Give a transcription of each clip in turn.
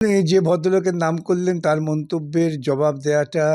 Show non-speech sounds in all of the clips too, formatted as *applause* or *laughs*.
যে ভদ্রলোকের নাম করলেন তার মন্তব্যের জবাব দেওয়াটা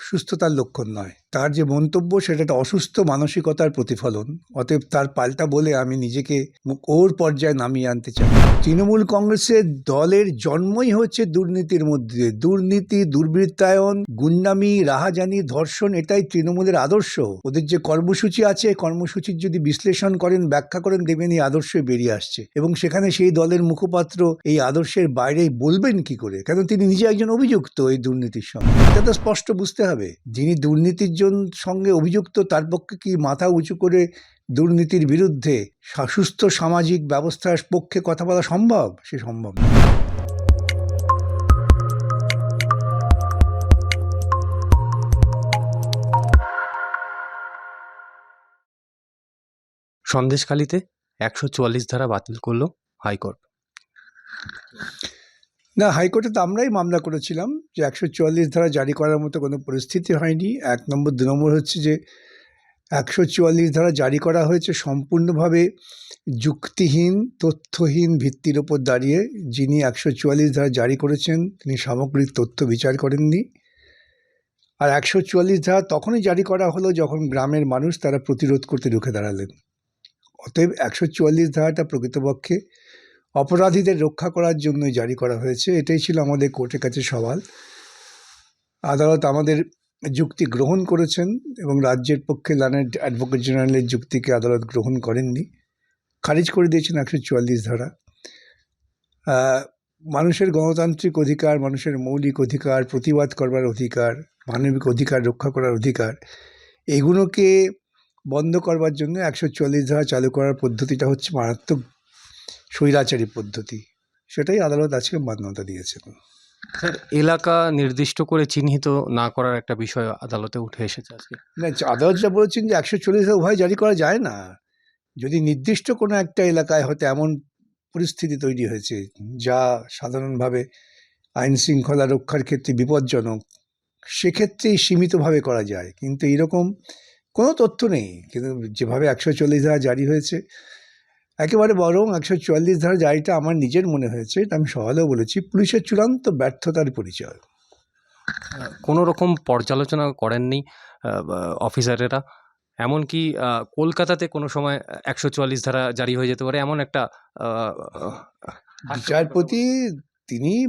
সুস্থতার লক্ষণ নয়। তার যে মন্তব্য, সেটা একটা অসুস্থ মানসিকতার প্রতিফলন। অতএব তার পাল্টা বলে আমি নিজেকে ওর পর্যায়ে নামিয়ে আনতে চাই। তৃণমূল কংগ্রেসের দলের জন্মই হচ্ছে দুর্নীতির মধ্যে দুর্নীতি, দুর্বৃত্তায়ন, গুন্ডামি, রাহাজানি, ধর্ষণ, এটাই তৃণমূলের আদর্শ। ওদের যে কর্মসূচি আছে, কর্মসূচির যদি বিশ্লেষণ করেন, ব্যাখ্যা করেন, দেখবেন এই আদর্শই বেরিয়ে আসছে। এবং সেখানে সেই দলের মুখপাত্র এই আদর্শের বাইরে বলবেন কি করে? কেন তিনি নিজে একজন অভিযুক্ত এই দুর্নীতির সঙ্গে? এটা তো স্পষ্ট বুঝতে হবে। যিনি দুর্নীতির জন সঙ্গে অভিযুক্ত তার পক্ষে কি মাথা উঁচু করে দুর্নীতির বিরুদ্ধে সুস্থ সামাজিক ব্যবস্থার পক্ষে কথা বলা সম্ভব? সে সম্ভব না। সন্দেশখালিতে একশো চুয়াল্লিশ ধারা বাতিল করল হাইকোর্ট। না হাইকোর্টে তো আমরাই মামলা করেছিলাম যে একশো চুয়াল্লিশ ধারা জারি করার মতো কোনো পরিস্থিতি হয়নি। এক নম্বর, দু নম্বর হচ্ছে যে একশো চুয়াল্লিশ ধারা জারি করা হয়েছে সম্পূর্ণভাবে যুক্তিহীন, তথ্যহীন ভিত্তির ওপর দাঁড়িয়ে। যিনি একশো চুয়াল্লিশ ধারা জারি করেছেন, তিনি সামগ্রিক তথ্য বিচার করেননি। আর একশো চুয়াল্লিশ ধারা তখনই জারি করা হলো যখন গ্রামের মানুষ তারা প্রতিরোধ করতে রুখে দাঁড়ালেন। অতএব একশো চুয়াল্লিশ ধারাটা প্রকৃতপক্ষে অপরাধীদের রক্ষা করার জন্যই জারি করা হয়েছে। এটাই ছিল আমাদের কোর্টের কাছে সওয়াল। আদালত আমাদের যুক্তি গ্রহণ করেছেন এবং রাজ্যের পক্ষে লানের অ্যাডভোকেট জেনারেলের যুক্তিকে আদালত গ্রহণ করেননি। খারিজ করে দিয়েছেন একশো চুয়াল্লিশ ধারা। মানুষের গণতান্ত্রিক অধিকার, মানুষের মৌলিক অধিকার, প্রতিবাদ করবার অধিকার, মানবিক অধিকার রক্ষা করার অধিকার, এগুলোকে বন্ধ করবার জন্য একশো চুয়াল্লিশ ধারা চালু করার পদ্ধতিটা হচ্ছে মারাত্মক স্বৈরাচারী পদ্ধতি সেটাই আদালত আজকে মান্যতা দিয়েছেন। স্যার এলাকা নির্দিষ্ট করে চিহ্নিত না করার একটা বিষয় আদালতে উঠে এসেছে আজকে। না আদালত যা বলেছেন যে একশো চল্লিশ উভয় জারি করা যায় না। যদি নির্দিষ্ট কোনো একটা এলাকায় হয়তো এমন পরিস্থিতি তৈরি হয়েছে যা সাধারণভাবে আইন শৃঙ্খলা রক্ষার ক্ষেত্রে বিপজ্জনক সেক্ষেত্রেই সীমিতভাবে করা যায়। কিন্তু এরকম কোনো তথ্য নেই। কিন্তু যেভাবে একশো চল্লিশ ধারা জারি হয়েছে একেবারে বরং একশো চুয়াল্লিশ ধারা জারিটা আমার নিজের মনে হয়েছে এটা আমি সকালেও বলেছি পুলিশের চূড়ান্ত ব্যর্থতার পরিচয়। কোনো রকম পর্যালোচনা করেননি অফিসারেরা? এমনকি কলকাতাতে কোনো সময় একশো চুয়াল্লিশ ধারা জারি হয়ে যেতে পারে এমন একটা বিচারপতি তিনি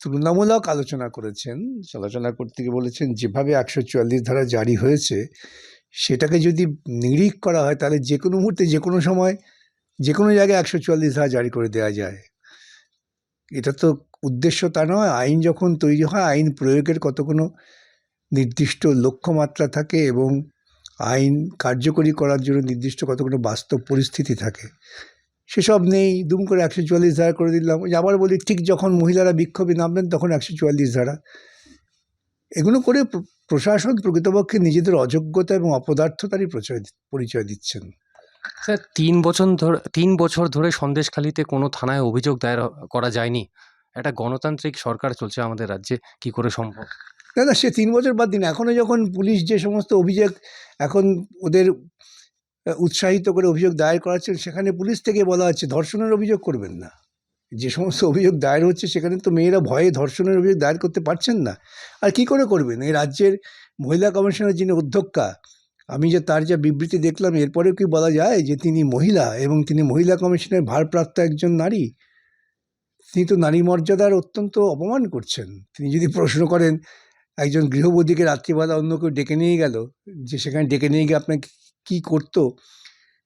তুলনামূলক আলোচনা করেছেন আলোচনা করতে গিয়ে বলেছেন যেভাবে একশো চুয়াল্লিশ ধারা জারি হয়েছে সেটাকে যদি নিরিখ করা হয় তাহলে যে কোনো মুহূর্তে যে কোনো সময় যে কোনো জায়গায় একশো চুয়াল্লিশ ধারা জারি করে দেওয়া যায়। এটা তো উদ্দেশ্য তা নয়। আইন যখন তৈরি হয়, আইন প্রয়োগের কত কোনো নির্দিষ্ট লক্ষ্যমাত্রা থাকে এবং আইন কার্যকরী করার জন্য নির্দিষ্ট কত কোনো বাস্তব পরিস্থিতি থাকে, সেসব নেই দুম করে একশো চুয়াল্লিশ ধারা করে দিলাম। আবার বলি, ঠিক যখন মহিলারা বিক্ষোভে নামবেন, তখন একশো চুয়াল্লিশ ধারা। এগুলো করে প্রশাসন প্রকৃতপক্ষে নিজেদের অযোগ্যতা এবং অপদার্থতারই পরিচয় দিচ্ছেন। স্যার, তিন বছর ধরে, তিন বছর ধরে সন্দেশখালিতে কোনো থানায় অভিযোগ দায়ের করা যায়নি। একটা গণতান্ত্রিক সরকার চলছে আমাদের রাজ্যে, কি করে সম্ভব? না না, সে তিন বছর বাদ দিন। এখনও যখন পুলিশ যে সমস্ত অভিযোগ, এখন ওদের উৎসাহিত করে অভিযোগ দায়ের করাচ্ছেন, সেখানে পুলিশ থেকে বলা হচ্ছে, ধর্ষণের অভিযোগ করবেন না। যে সমস্ত অভিযোগ দায়ের হচ্ছে, সেখানে তো মেয়েরা ভয়ে ধর্ষণের অভিযোগ দায়ের করতে পারছেন না। আর কি করে করবেন? এই রাজ্যের মহিলা কমিশনের যিনি অধ্যক্ষা আমি যে তার যা বিবৃতি দেখলাম, এরপরেও কি বলা যায় যে তিনি মহিলা এবং তিনি মহিলা কমিশনের ভারপ্রাপ্ত একজন নারী? তিনি তো নারী মর্যাদার অত্যন্ত অপমান করছেন। তিনি যদি প্রশ্ন করেন, একজন গৃহবধূকে রাত্রিবেলা অন্য কেউ ডেকে নিয়ে গেল, যে সেখানে ডেকে নিয়ে গিয়ে আপনাকে কী করতো?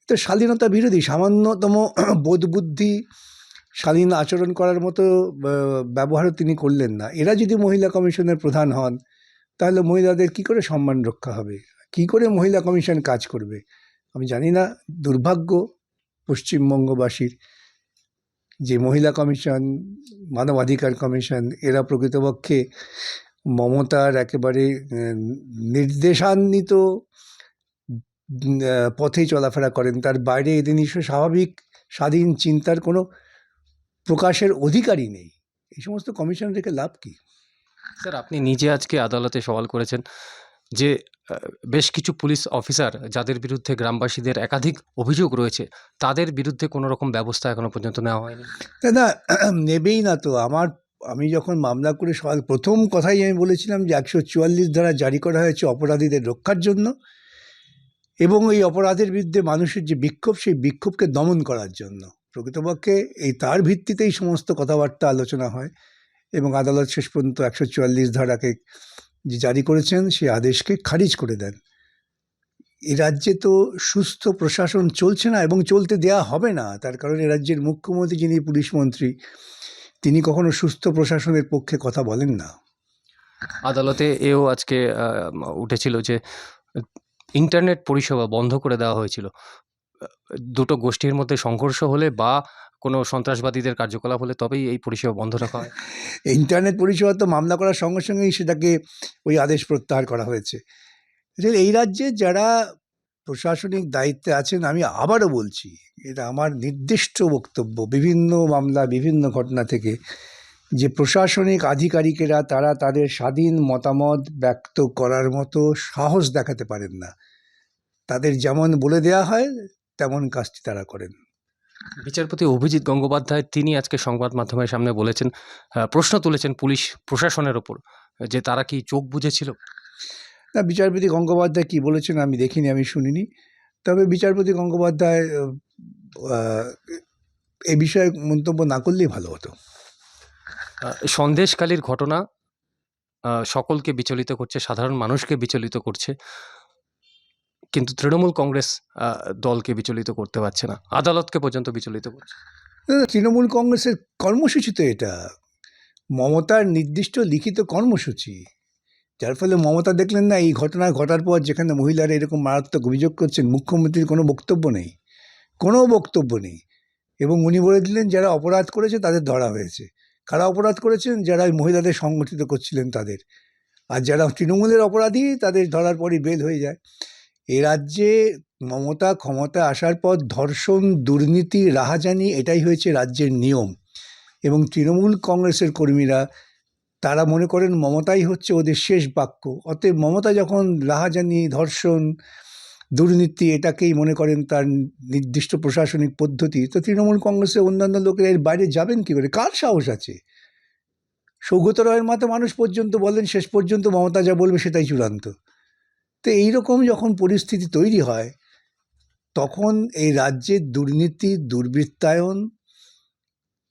তো স্বাধীনতা বিরোধী, সামান্যতম *clears throat* বোধ বুদ্ধি শালীন আচরণ করার মতো ব্যবহারও তিনি করলেন না। এরা যদি মহিলা কমিশনের প্রধান হন, তাহলে মহিলাদের কি করে সম্মান রক্ষা হবে? কি করে মহিলা কমিশন কাজ করবে? আমি জানি না, দুর্ভাগ্য পশ্চিমবঙ্গবাসীর যে মহিলা কমিশন, মানবাধিকার কমিশন, এরা প্রকৃতপক্ষে মমতার একেবারে নির্দেশান্বিত পথেই চলাফেরা করেন। তার বাইরে এদের নিশ্চয় স্বাভাবিক, স্বাধীন চিন্তার কোনো প্রকাশের অধিকারই নেই। এই সমস্ত কমিশন রেখে লাভ কি? স্যার, আপনি নিজে আজকে আদালতে সওয়াল করেছেন যে বেশ কিছু পুলিশ অফিসার যাদের বিরুদ্ধে গ্রামবাসীদের একাধিক অভিযোগ রয়েছে, তাদের বিরুদ্ধে কোনো রকম ব্যবস্থা এখনও পর্যন্ত নেওয়া হয়নি। না *clears throat* নেবেই না তো। আমার, আমি যখন মামলা করে সবার প্রথম কথাই আমি বলেছিলাম যে একশো চুয়াল্লিশ ধারা জারি করা হয়েছে অপরাধীদের রক্ষার জন্য এবং এই অপরাধের বিরুদ্ধে মানুষের যে বিক্ষোভ, সেই বিক্ষোভকে দমন করার জন্য। প্রকৃতপক্ষে এই তার ভিত্তিতেই সমস্ত কথাবার্তা আলোচনা হয় এবং আদালত শেষ পর্যন্ত একশো চুয়াল্লিশ ধারাকে যে জারি করেছেন, সেই আদেশকে খারিজ করে দেন। এ রাজ্যে তো সুস্থ প্রশাসন চলছে না এবং চলতে দেয়া হবে না। তার কারণ এ রাজ্যের মুখ্যমন্ত্রী যিনি, পুলিশ মন্ত্রী, তিনি কখনো সুস্থ প্রশাসনের পক্ষে কথা বলেন না। আদালতে এও আজকে উঠেছিল যে, ইন্টারনেট পরিষেবা বন্ধ করে দেওয়া হয়েছিল। দুটো গোষ্ঠীর মধ্যে সংঘর্ষ হলে বা কোনো সন্ত্রাসবাদীদের কার্যকলাপ হলে তবেই এই পরিষেবা বন্ধ রাখা হয়। *laughs* ইন্টারনেট পরিষেবা তো মামলা করার সঙ্গে সঙ্গেই সেটাকে ওই আদেশ প্রত্যাহার করা হয়েছে। এই রাজ্যে যারা প্রশাসনিক দায়িত্বে আছেন, আমি আবারও বলছি, এটা আমার নির্দিষ্ট বক্তব্য, বিভিন্ন মামলা, বিভিন্ন ঘটনা থেকে, যে প্রশাসনিক আধিকারিকেরা তারা তাদের স্বাধীন মতামত ব্যক্ত করার মতো সাহস দেখাতে পারেন না। তাদের যেমন বলে দেয়া হয় তেমন কাজটি তারা করেন। বিচারপতি অভিজিৎ গঙ্গোপাধ্যায় তিনি আজকে সংবাদ মাধ্যমের সামনে বলেছেন প্রশ্ন তুলেছেন পুলিশ প্রশাসনের ওপর যে তারা কি চোখ বুঝেছিল না বিচারপতি গঙ্গোপাধ্যায় কী বলেছেন আমি দেখিনি আমি শুনিনি। তবে বিচারপতি গঙ্গোপাধ্যায় এ বিষয়ে মন্তব্য না করলেই ভালো হতো। সন্দেশকালীর ঘটনা সকলকে বিচলিত করছে সাধারণ মানুষকে বিচলিত করছে। কিন্তু তৃণমূল কংগ্রেস দলকে বিচলিত করতে পারছে না। আদালতকে পর্যন্ত বিচলিত করছে। তৃণমূল কংগ্রেসের কর্মসূচি তো এটা। মমতার নির্দিষ্ট লিখিত কর্মসূচি, যার ফলে মমতা দেখলেন না, এই ঘটনা ঘটার পর যেখানে মহিলারা এরকম মারাত্মক অভিযোগ করছেন, মুখ্যমন্ত্রীর কোনো বক্তব্য নেই। কোনো বক্তব্য নেই। এবং উনি বলে দিলেন, যারা অপরাধ করেছে তাদের ধরা হয়েছে। কারা অপরাধ করেছেন? যারা ওই মহিলাদের সংগঠিত করছিলেন তাদের। আর যারা তৃণমূলের অপরাধী, তাদের ধরার পরই বেল হয়ে যায়। এ রাজ্যে মমতা ক্ষমতা আসার পর ধর্ষণ, দুর্নীতি, রাহাজানি এটাই হয়েছে রাজ্যের নিয়ম। এবং তৃণমূল কংগ্রেসের কর্মীরা, তারা মনে করেন মমতাই হচ্ছে ওদের শেষ বাক্য। অতএব মমতা যখন রাহাজানি, ধর্ষণ, দুর্নীতি এটাকেই মনে করেন তার নির্দিষ্ট প্রশাসনিক পদ্ধতি, তো তৃণমূল কংগ্রেসের অন্যান্য লোকেরা এর বাইরে যাবেন কী করে? কার সাহস আছে? সৌগত রায়ের মতো মানুষ পর্যন্ত বলেন, শেষ পর্যন্ত মমতা যা বলবে সেটাই চূড়ান্ত। তো এইরকম যখন পরিস্থিতি তৈরি হয়, তখন এই রাজ্যে দুর্নীতি, দুর্বৃত্তায়ন,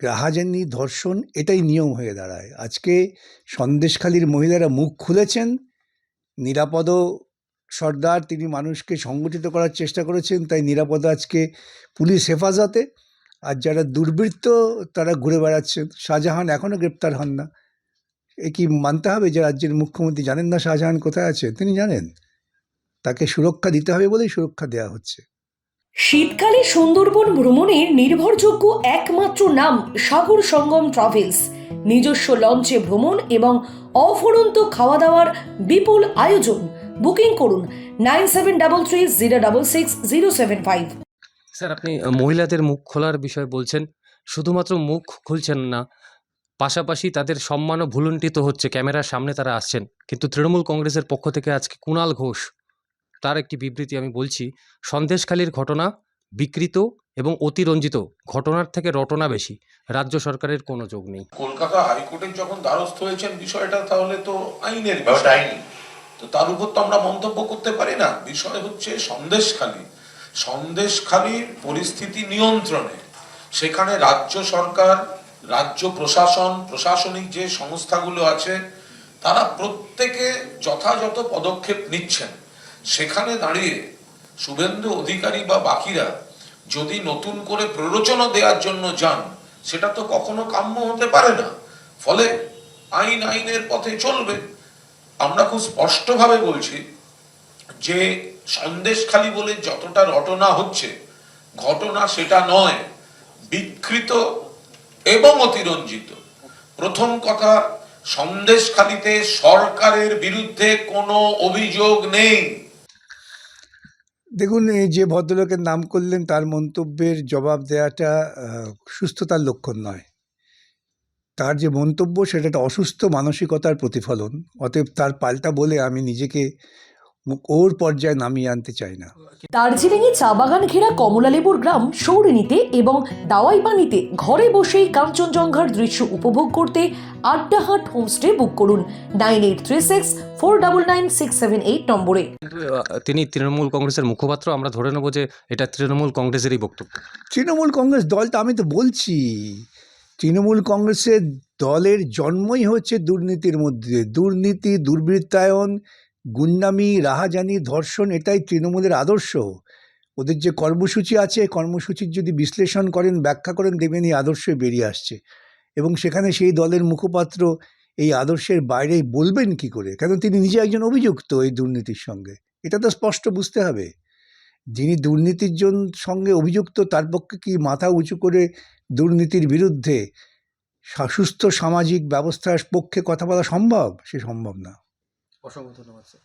রাহাজানি, ধর্ষণ এটাই নিয়ম হয়ে দাঁড়ায়। আজকে সন্দেশখালীর মহিলারা মুখ খুলেছেন, নিরাপদ সর্দার তিনি মানুষকে সংগঠিত করার চেষ্টা করেছেন, তাই নিরাপদ আজকে পুলিশ হেফাজতে। আর যারা দুর্বৃত্ত, তারা ঘুরে বেড়াচ্ছেন। শাহজাহান এখনও গ্রেপ্তার হন না। এ কি মানতে হবে যে রাজ্যের মুখ্যমন্ত্রী জানেন না শাহজাহান কোথায় আছে? তিনি জানেন। তাকে সুরক্ষা দিতে হবে বলেই সুরক্ষা দেওয়া হচ্ছে। শীতকালে সুন্দরবন ভ্রমণের নির্ভরযোগ্য একমাত্র নাম সাগর সঙ্গম ট্রাভেলস। নিজস্ব লঞ্চে ভ্রমণ এবং অফুরন্ত খাওয়া দাওয়ার বিপুল আয়োজন। বুকিং করুন nine seven double three zero double six zero seven five. Sir আপনি মহিলাদের মুখ খোলার বিষয়ে বলছেন। শুধুমাত্র মুখ খুলছেন না পাশাপাশি তাদের সম্মানও ভুলুণ্ঠিত হচ্ছে। ক্যামেরার সামনে তারা আসছেন। কিন্তু তৃণমূল কংগ্রেসের পক্ষ থেকে আজকে কুণাল ঘোষ তার একটি বিবৃতি আমি বলছি সন্দেশখালীর ঘটনা বিকৃত এবং অতিরঞ্জিত ঘটনার থেকে রটনা বেশি রাজ্য সরকারের কোনো যোগ নেই। কলকাতা হাইকোর্টের যখন দ্বারস্থ হয়েছেন বিষয়টা তাহলে তো আইনের আইনি। তো তার উপর তো আমরা মন্তব্য করতে পারি না। বিষয় হচ্ছে সন্দেশখালী। সন্দেশখালীর পরিস্থিতি নিয়ন্ত্রণে। সেখানে রাজ্য সরকার রাজ্য প্রশাসন প্রশাসনিক যে সংস্থাগুলো আছে তারা প্রত্যেকে যথাযথ পদক্ষেপ নিচ্ছেন। সেখানে দাঁড়িয়ে শুভেন্দু অধিকারী বা বাকিরা যদি নতুন করে প্ররোচনা দেওয়ার জন্য যান, সেটা তো কখনো কাম্য হতে পারে না। ফলে আইন আইনের পথে চলবে। আমরা খুব স্পষ্টভাবে বলছি যে সন্দেশখালী বলে যতটা রটনা হচ্ছে, ঘটনা সেটা নয়, বিকৃত এবং অতিরঞ্জিত। প্রথম কথা সন্দেশখালীতে সরকারের বিরুদ্ধে কোনো অভিযোগ নেই। দেখুন যে ভদ্রলোকের নাম করলেন, তার মন্তব্যের জবাব দেওয়াটা সুস্থতার লক্ষণ নয়। তার যে মন্তব্য, সেটা একটা অসুস্থ মানসিকতার প্রতিফলন। অতএব তার পাল্টা বলে আমি নিজেকে ওর পর্যায়ে নামিয়ে আনতে চাই না। দার্জিলিংয়ে চা বাগান ঘেরা কমলালেবুর গ্রাম সৌরিনীতে এবং দাওয়াইবানিতে ঘরে বসেই কাঞ্চনজঙ্ঘার দৃশ্য উপভোগ করতে আড্ডাহাট হোমস্টে বুক করুন nine eight three six four double nine six seven eight নম্বরে। তিনি তৃণমূল কংগ্রেসের মুখপাত্র আমরা ধরে নেব যে এটা তৃণমূল কংগ্রেসেরই বক্তব্য। তৃণমূল কংগ্রেস দলটা আমি তো বলছি। তৃণমূল কংগ্রেসের দলের জন্মই হচ্ছে দুর্নীতির মধ্যে। দুর্নীতি দুর্বৃত্তায়ন গুন্ডামি, রাহাজানি, ধর্ষণ এটাই তৃণমূলের আদর্শ। ওদের যে কর্মসূচি আছে, কর্মসূচির যদি বিশ্লেষণ করেন, ব্যাখ্যা করেন, দেখবেন এই আদর্শই বেরিয়ে আসছে। এবং সেখানে সেই দলের মুখপাত্র এই আদর্শের বাইরে বলবেন কি করে? কেন তিনি নিজে একজন অভিযুক্ত এই দুর্নীতির সঙ্গে। এটা তো স্পষ্ট বুঝতে হবে। যিনি দুর্নীতির জন, সঙ্গে অভিযুক্ত, তার পক্ষে কি মাথা উঁচু করে দুর্নীতির বিরুদ্ধে সুস্থ সামাজিক ব্যবস্থার পক্ষে কথা বলা সম্ভব? সে সম্ভব না। অসংখ্য ধন্যবাদ স্যার